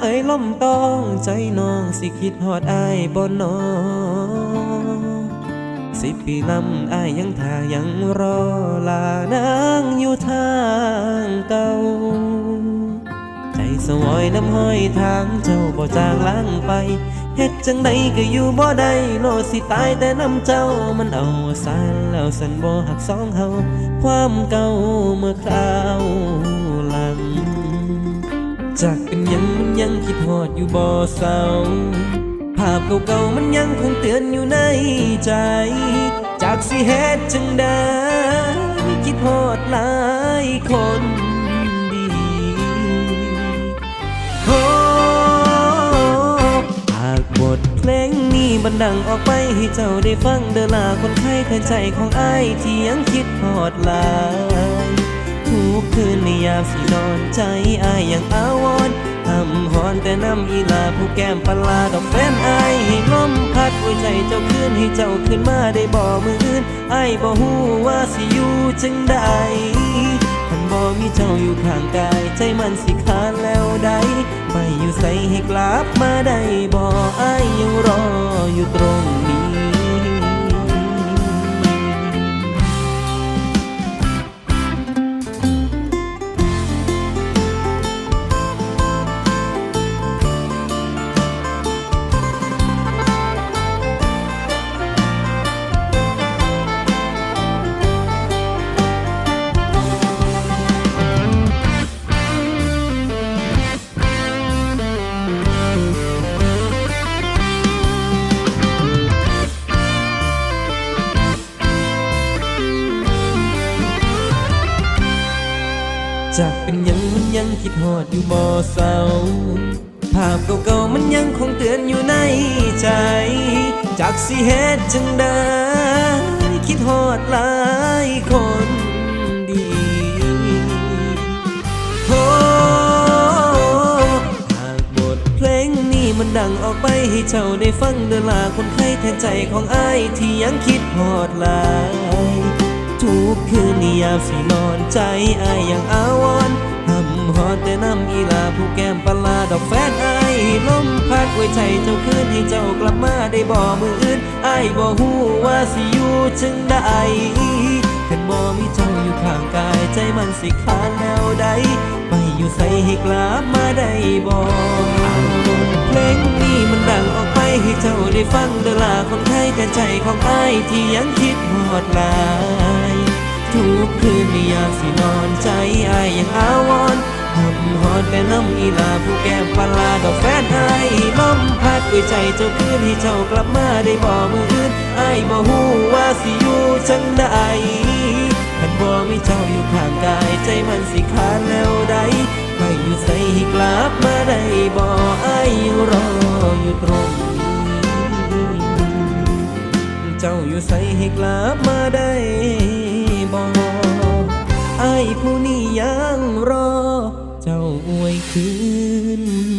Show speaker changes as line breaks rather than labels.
เอ้ยล่มต้องใจน้องสิคิดฮอดอายบ่นอสิปีลำอายยังท่ายังรอลานางอยู่ทางเก่า ใจสวอยน้ำห้อยทางเจ้าบ่จางล้างไปเฮ็ดจังใดก็อยู่บ่ได้โลสิตายแต่น้ำเจ้ามันเอาสารแล้วสันบ่หักสองเฮาความเก่าเมื่อคราว จากเป็นยังมันยังคิดฮอดอยู่บ่อเศร้า ภาพเก่าๆมันยังคงเตือนอยู่ในใจ จากสิเฮ็ดจังใดคิดฮอดหลายคนดีโอ้หากบทเพลงนี้บันดังออกไปให้เจ้าได้ฟังเดลาคนไข้แทนใจของอ้ายที่ยังคิดฮอดหลาย สินอนใจอายยังอาวรณ์ทำหอนแต่น้ำอีลาผู้แก้มปลาดอกแฟนอายให้ลมพัดไว้ใจเจ้าคืนให้เจ้าคืนมาได้บ่มืออื่นอายบ่ฮู้ว่าสิอยู่จังใดคันบ่มีเจ้าอยู่ข้างกายใจมันสิขาดแล้วได้ไปอยู่ใส่ให้กลับมาได้บ่อายยังรออยู่ตรงนี้ จากเป็นยังมันยังคิดฮอดอยู่บ่เศร้าภาพเก่าๆมันยังคงเตือนอยู่ในใจ จากสิเฮ็ดจังได้ คิดฮอดหลายคนดีโอ้หากบทเพลงนี้มันดังออกไปให้เจ้าได้ฟังเดลาคนไข้แทนใจของอ้ายที่ยังคิดฮอดหลาย ทุกคืนียาสินอนใจอายยังอาวรณ์ทำหอดแต่น้ำอีลาผู้แก้มปลาดอกแฟนอายลมพัดไว้ใจเจ้าคืนให้เจ้ากลับมาได้บ่มืออื่นอายบ่ฮู้ว่าสิอยู่จังใดคันบ่มีเจ้าอยู่ข้างกายใจมันสิขาดแล้วใดไปอยู่ใส่ให้กลับมาได้บ่เพลงนี้มันดังออกไปให้เจ้าได้ฟังเดอลาคนไทยแต่ใจของอายที่ยังคิดฮอดลา คืนในยามสินอนใจอายยังอาวรณ์หำหอนแต่น้ำอีลาผู้แก้มปลาดอกแฟนอายลมพัดด้วยใจเจ้าคืนให้เจ้ากลับมาได้บ่มืออื่นอายบ่ฮู้ว่าสิอยู่จังใดคันบ่มีเจ้าอยู่ข้างกายใจมันสิขาดแล้วใดไปอยู่ใส่ให้กลับมาได้บ่อายรออยู่ตรงนี้เจ้าอยู่ใส่ให้กลับมาได้ ผู้นี้ยังรอ เจ้าอวยคืน